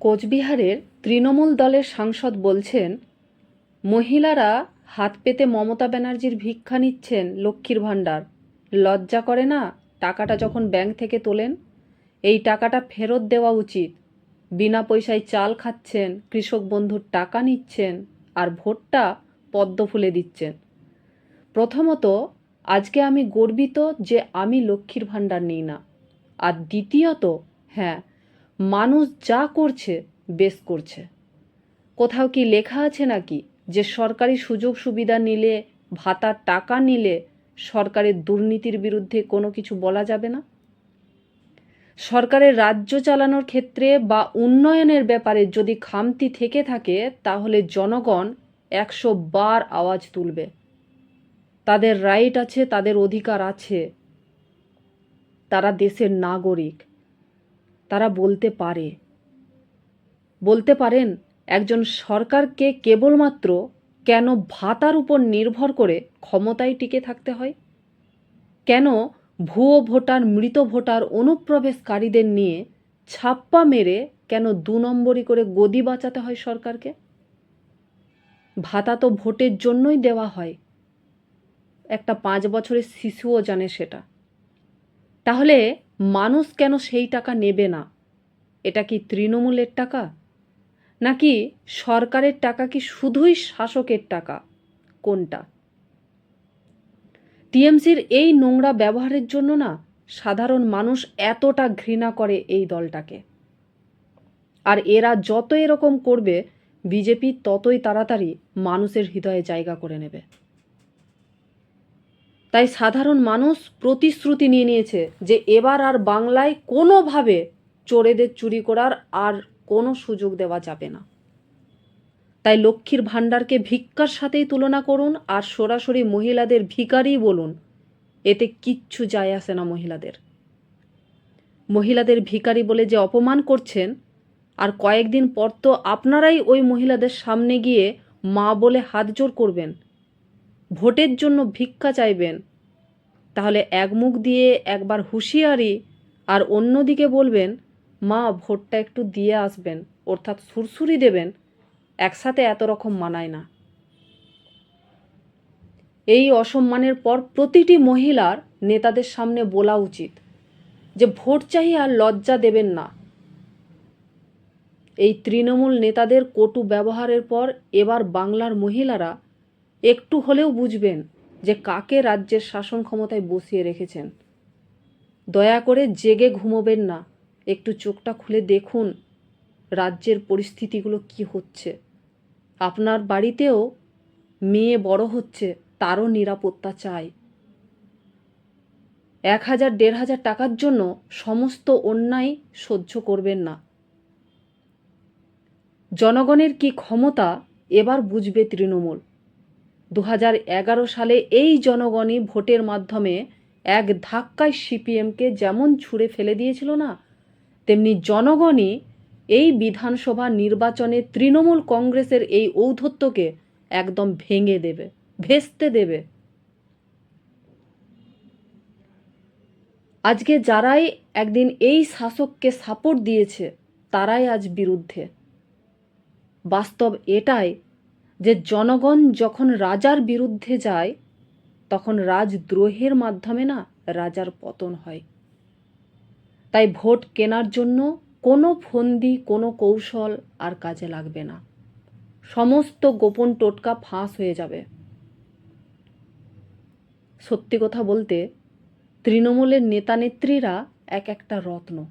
কোচবিহারের তৃণমূল দলের সাংসদ বলছেন, মহিলারা হাত পেতে মমতা ব্যানার্জির ভিক্ষা নিচ্ছেন লক্ষ্মীর ভাণ্ডার। লজ্জা করে না টাকাটা যখন ব্যাংক থেকে তোলেন? এই টাকাটা ফেরত দেওয়া উচিত। বিনা পয়সায় চাল খাচ্ছেন, কৃষক বন্ধুর টাকা নিচ্ছেন, আর ভোটটা পদ্ম ফুলে দিচ্ছেন। প্রথমত, আজকে আমি গর্বিত যে আমি লক্ষ্মীর ভাণ্ডার নিই না। আর দ্বিতীয়ত হ্যাঁ মানুষ যা করছে, বেশ করছে। কোথাও কি লেখা আছে নাকি যে সরকারি সুযোগ সুবিধা নিলে ভাতার টাকা নিলে সরকারের দুর্নীতির বিরুদ্ধে কোনো কিছু বলা যাবে না? সরকারের রাজ্য চালানোর ক্ষেত্রে বা উন্নয়নের ব্যাপারে যদি খামতি থেকে থাকে, তাহলে জনগণ একশো বার আওয়াজ তুলবে। তাদের রাইট আছে, তাদের অধিকার আছে। তারা দেশের নাগরিক। তারা বলতে পারে। বলতে পারেন, একজন সরকারকে কেবলমাত্র কেন ভাতার উপর নির্ভর করে ক্ষমতায় টিকে থাকতে হয়? কেন ভুয়ো ভোটার, মৃত ভোটার, অনুপ্রবেশকারীদের নিয়ে ছাপ্পা মেরে কেন দু নম্বরই করে গদি বাঁচাতে হয় সরকারকে? ভাতা তো ভোটের জন্যই দেওয়া হয়। একটা পাঁচ বছরের শিশুও জানে সেটা। তাহলে মানুষ কেন সেই টাকা নেবে না? এটা কি তৃণমূলের টাকা? নাকি সরকারের টাকা কি শুধুই শাসকের টাকা? কোনটা? টিএমসির এই নোংরা ব্যবহারের জন্য না সাধারণ মানুষ এতটা ঘৃণা করে এই দলটাকে। আর এরা যত এরকম করবে, বিজেপি ততই তাড়াতাড়ি মানুষের হৃদয়ে জায়গা করে নেবে। তাই সাধারণ মানুষ প্রতিশ্রুতি নিয়ে নিয়েছে যে এবার আর বাংলায় কোনোভাবে চোরেদের চুরি করার আর কোনো সুযোগ দেওয়া যাবে না। তাই লক্ষ্মীর ভাণ্ডারকে ভিক্ষার সাথেই তুলনা করুন আর সরাসরি মহিলাদের ভিকারি বলুন, এতে কিচ্ছু যায় আসে না মহিলাদের। মহিলাদের ভিকারি বলে যে অপমান করছেন, আর কয়েকদিন পর তো আপনারাই ওই মহিলাদের সামনে গিয়ে মা বলে হাত জোর করবেন ভোটের জন্য ভিক্ষা চাইবেন। তাহলে এক মুখ দিয়ে একবার হুঁশিয়ারি আর অন্যদিকে বলবেন, মা, ভোটটা একটু দিয়ে আসবেন, অর্থাৎ সুরসুরি দেবেন, একসাথে এত রকম মানায় না। এই অসম্মানের পর প্রতিটি মহিলার নেতাদের সামনে বলা উচিত যে, ভোট চাই আর লজ্জা দেবেন না। এই তৃণমূল নেতাদের কটু ব্যবহারের পর এবার বাংলার মহিলারা একটু হলেও বুঝবেন যে কাকে রাজ্যের শাসন ক্ষমতায় বসিয়ে রেখেছেন। দয়া করে জেগে ঘুমোবেন না। একটু চোখটা খুলে দেখুন রাজ্যের পরিস্থিতিগুলো কি হচ্ছে। আপনার বাড়িতেও মেয়ে বড় হচ্ছে, তারও নিরাপত্তা চাই। এক হাজার, দেড় হাজার টাকার জন্য সমস্ত অন্যায় সহ্য করবেন না। জনগণের কি ক্ষমতা, এবার বুঝবে তৃণমূল। দু হাজার এগারো সালে এই জনগণই ভোটের মাধ্যমে এক ধাক্কায় সিপিএমকে যেমন ছুঁড়ে ফেলে দিয়েছিল না, তেমনি জনগণই এই বিধানসভা নির্বাচনে তৃণমূল কংগ্রেসের এই ঔদ্ধত্যকে একদম ভেঙে দেবে, ভেস্তে দেবে। আজকে যারাই একদিন এই শাসককে সাপোর্ট দিয়েছে, তারাই আজ বিরুদ্ধে। বাস্তব এটাই যে জনগণ যখন রাজার বিরুদ্ধে যায়, তখন রাজদ্রোহের মাধ্যমে না রাজার পতন হয়। তাই ভোট কেনার জন্য কোনো ফন্দি, কোনো কৌশল আর কাজে লাগবে না। সমস্ত গোপন টোটকা ফাঁস হয়ে যাবে। সত্যি কথা বলতে, তৃণমূলের নেতানেত্রীরা এক একটা রত্ন।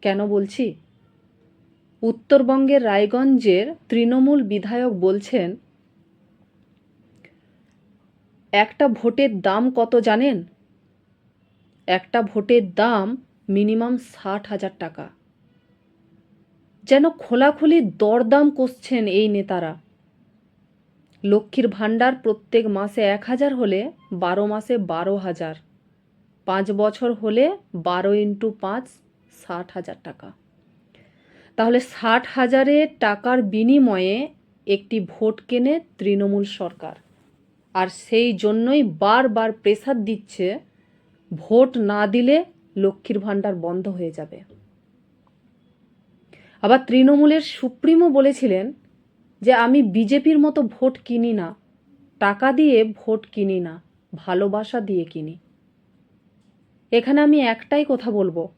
কেন বলছি? উত্তরবঙ্গের রায়গঞ্জের তৃণমূল বিধায়ক বলছেন, একটা ভোটের দাম কত জানেন? একটা ভোটের দাম মিনিমাম ষাট হাজার টাকা। যেন খোলাখুলি দরদাম কষছেন এই নেতারা। লক্ষ্মীর ভাণ্ডার প্রত্যেক মাসে এক হাজার হলে বারো মাসে বারো হাজার। পাঁচ বছর হলে বারো ইন্টু পাঁচ ষাট হাজার টাকা। তাহলে ষাট হাজারে টাকার বিনিময়ে একটি ভোট কেনে তৃণমূল সরকার। আর সেই জন্যই বারবার প্রেসার দিচ্ছে, ভোট না দিলে লক্ষ্মীর ভাণ্ডার বন্ধ হয়ে যাবে। আবার তৃণমূলের সুপ্রিমো বলেছিলেন যে, আমি বিজেপির মতো ভোট কিনি না। টাকা দিয়ে ভোট কিনি না, ভালোবাসা দিয়ে কিনি। এখানে আমি একটাই কথা বলব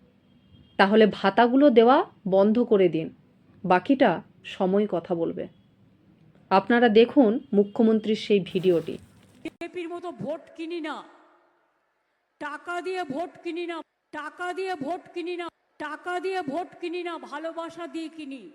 তাহলে ভাতাগুলো দেওয়া বন্ধ করে দিন। বাকিটা সময় কথা বলবে। আপনারা দেখুন মুখ্যমন্ত্রীর সেই ভিডিওটি। বিজেপির মতো ভোট কিনি না। টাকা দিয়ে ভোট কিনি না। টাকা দিয়ে ভোট কিনি না। টাকা দিয়ে ভোট কিনি না। ভালোবাসা দিয়ে কিনি।